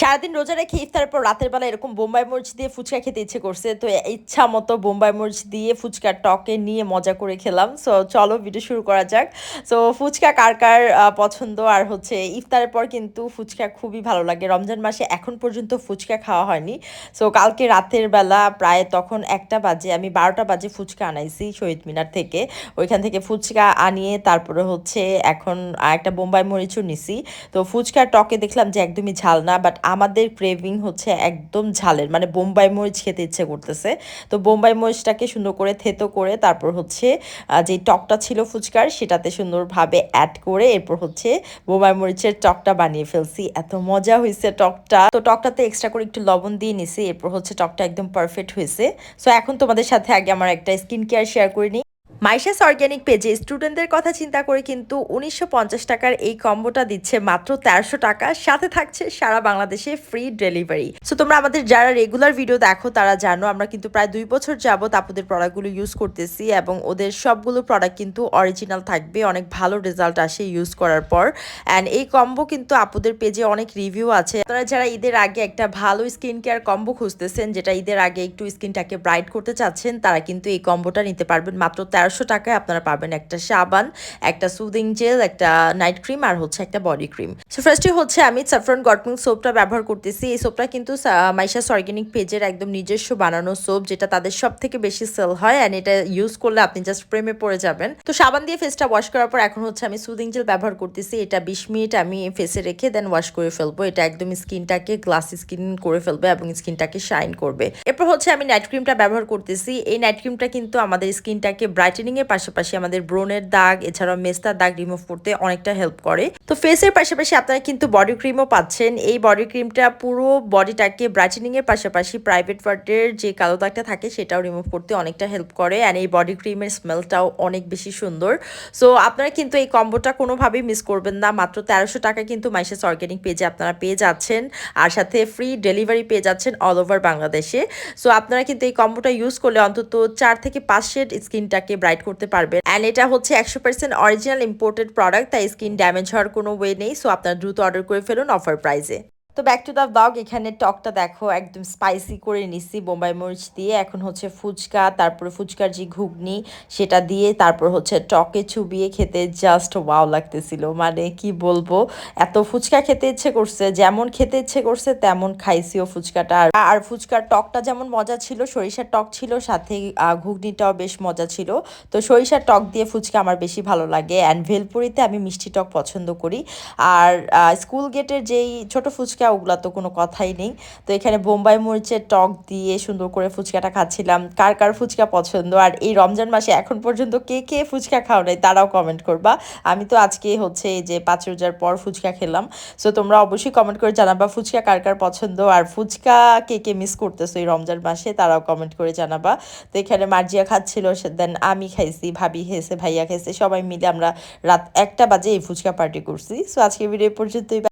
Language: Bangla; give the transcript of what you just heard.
সারাদিন রোজা রেখে ইফতারের পর রাতের বেলা এরকম বোম্বাই মরিচ দিয়ে ফুচকা খেতে ইচ্ছে করছে, তো ইচ্ছা মতো বোম্বাই মরিচ দিয়ে ফুচকার টকে নিয়ে মজা করে খেলাম। সো চলো ভিডিও শুরু করা যাক। সো ফুচকা কার কার পছন্দ? আর হচ্ছে ইফতারের পর কিন্তু ফুচকা খুবই ভালো লাগে। রমজান মাসে এখন পর্যন্ত ফুচকা খাওয়া হয়নি। সো কালকে রাতের বেলা প্রায় তখন একটা বাজে, আমি বারোটা বাজে ফুচকা আনাইছি শহীদ মিনার থেকে। ওইখান থেকে ফুচকা আনিয়ে তারপরে হচ্ছে এখন একটা বোম্বাই মরিচও নিছি। তো ফুচকার টকে দেখলাম যে একদমই ঝাল না বাট আমাদের ক্রেভিং হচ্ছে একদম ঝালের মানে বোম্বাই মরিচ খেতে ইচ্ছে করতেছে। তো বোম্বাই মরিচটাকে সুন্দর করে থেতো করে তারপর হচ্ছে যে টকটা ছিল ফুচকার সেটাতে সুন্দরভাবে অ্যাড করে এরপর হচ্ছে বোম্বাই মরিচের টকটা বানিয়ে ফেলছি। এত মজা হয়েছে টকটা। তো টকটাতে এক্সট্রা করে একটু লবণ দিয়ে নিছি, এরপর হচ্ছে টকটা একদম পারফেক্ট হয়েছে সো এখন তোমাদের সাথে আগে আমার একটা স্কিন কেয়ার শেয়ার করে নিই। মাইশাস অর্গ্যানিক পেজে স্টুডেন্টদের কথা চিন্তা করে কিন্তু উনিশশো পঞ্চাশ টাকার এই কম্বোটা দিচ্ছে মাত্র তেরোশো টাকা। সাথে থাকছে সারা বাংলাদেশে ফ্রি ডেলিভারি সো তোমরা আমাদের যারা রেগুলার ভিডিও দেখো, তারা জানো আমরা কিন্তু প্রায় দুই বছর যাবত আপুদের প্রোডাক্টগুলো ইউজ করতেছি এবং ওদের সবগুলো প্রোডাক্ট কিন্তু অরিজিনাল থাকবে, অনেক ভালো রেজাল্ট আসে ইউজ করার পর। অ্যান্ড এই কম্বো কিন্তু আপুদের পেজে অনেক রিভিউ আছে। আপনারা যারা ঈদের আগে একটা ভালো স্কিন কেয়ার কম্বো খুঁজতেছেন, যেটা ঈদের আগে একটু স্কিনটাকে ব্রাইট করতে চাচ্ছেন, তারা কিন্তু এই কম্বোটা নিতে পারবেন মাত্র তেরোশো টাকায় আপনারা পাবেন একটা সাবান, একটা সুদিং জেল একটা নাইট ক্রিম আর হচ্ছে একটা বডি ক্রিম সো ফার্স্টে হচ্ছে আমি স্যাফরন গটমিং সোপটা ব্যবহার করতেছি। এই সোপটা কিন্তু মাইশাস অর্গ্যানিক পেজের একদম নিজস্ব বানানো সোপ যেটা তাদের সব থেকে বেশি সেল হয় অ্যান্ড এটা ইউজ করলে আপনি জাস্ট প্রেমে পড়ে যাবেন। তো সাবান দিয়ে ফেসটা ওয়াশ করার পর এখন হচ্ছে আমি সুদিং জেল ব্যবহার করতেছি। এটা বিশ মিনিট আমি ফেসে রেখে দেন ওয়াশ করে ফেলব। এটা একদম স্কিনটাকে গ্লাস স্কিন করে ফেলবে এবং স্কিনটাকে শাইন করবে। এরপর হচ্ছে আমি নাইট ক্রিমটা ব্যবহার করতেছি। এই নাইট ক্রিমটা কিন্তু আমাদের স্কিনটাকে ব্রাইটেনিং এর পাশাপাশি আমাদের ব্রোনের দাগ এছাড়াও মেস্তার দাগ রিমুভ করতে অনেকটা হেল্প করে। তো ফেসের পাশাপাশি আপনারা কিন্তু বডি ক্রিমও পাচ্ছেন। এই বডি ক্রিমটা পুরো বডিটাকে ব্রাইটেনিং এর পাশাপাশি প্রাইভেট পার্টের যে কালো দাগটা থাকে সেটাও রিমুভ করতে অনেকটা হেল্প করে অ্যান্ড এই বডি ক্রিমের স্মেলটাও অনেক বেশি সুন্দর। সো আপনারা কিন্তু এই কম্বোটা কোনোভাবেই মিস করবেন না। মাত্র তেরোশো টাকা কিন্তু মাইসেস অর্গ্যানিক পেজে আপনারা পেয়ে যাচ্ছেন। আর সাথে ফ্রি ডেলিভারি পেয়ে যাচ্ছেন অল ওভার বাংলাদেশে সো আপনারা কিন্তু এই কম্বোটা ইউজ করলে অন্তত চার থেকে পাঁচ শেড স্কিনটাকে ব্রাইট করতে পারবেন। অ্যান্ড এটা হচ্ছে একশো পার্সেন্ট অরিজিনাল ইম্পোর্টেড প্রোডাক্ট তাই স্কিন ড্যামেজ হওয়ার কোনো ওয়ে নেই সো আপনারা দ্রুত অর্ডার করে ফেলুন অফার প্রাইসে তো ব্যাক টু দ্য ব্লগ এখানে টকটা দেখো, একদম স্পাইসি করে নিছি, বোম্বাই মরিচ দিয়ে। এখন হচ্ছে ফুচকা, তারপরে ফুচকার যে ঘুগনি, সেটা দিয়ে তারপর হচ্ছে টকে চুবিয়ে খেতে জাস্ট ওয়াও লাগতেছিল। মানে কি বলব, এত ফুচকা খেতে ইচ্ছে করছে, যেমন খেতে ইচ্ছে করছে তেমন খাইছিও ফুচকাটা। আর আর ফুচকার টকটা যেমন মজা ছিল, সরিষার টক ছিল, সাথে ঘুগনিটাও বেশ মজা ছিল। তো সরিষার টক দিয়ে ফুচকা আমার বেশি ভালো লাগে। অ্যান্ড ভেলপুরিতে আমি মিষ্টি টক পছন্দ করি। আর স্কুল গেটের যেই ছোট ফুচকা ওগুলা তো কোনো কথাই নেই। তো এখানে বোম্বাই মরিচের টক দিয়ে সুন্দর করে ফুচকাটা খাচ্ছিলাম। কার কার ফুচকা পছন্দ? আর এই রমজান মাসে এখন পর্যন্ত কে কে ফুচকা খাও নাই তারাও কমেন্ট করবা। আমি তো আজকে হচ্ছে যে পাঁচ রোজার পর ফুচকা খেলাম। সো তোমরা অবশ্যই কমেন্ট করে জানাবা ফুচকা কার কার পছন্দ। আর ফুচকা কে কে মিস করতেছো এই রমজান মাসে তারাও কমেন্ট করে জানাবা। তো এখানে মার্জিয়া খাচ্ছিল দেন আমি খাইছি, ভাবি খেয়েছে ভাইয়া খেয়েছে সবাই মিলে আমরা রাত একটা বাজে এই ফুচকা পার্টি করছি। সো আজকে ভিডিও পর্যন্তই।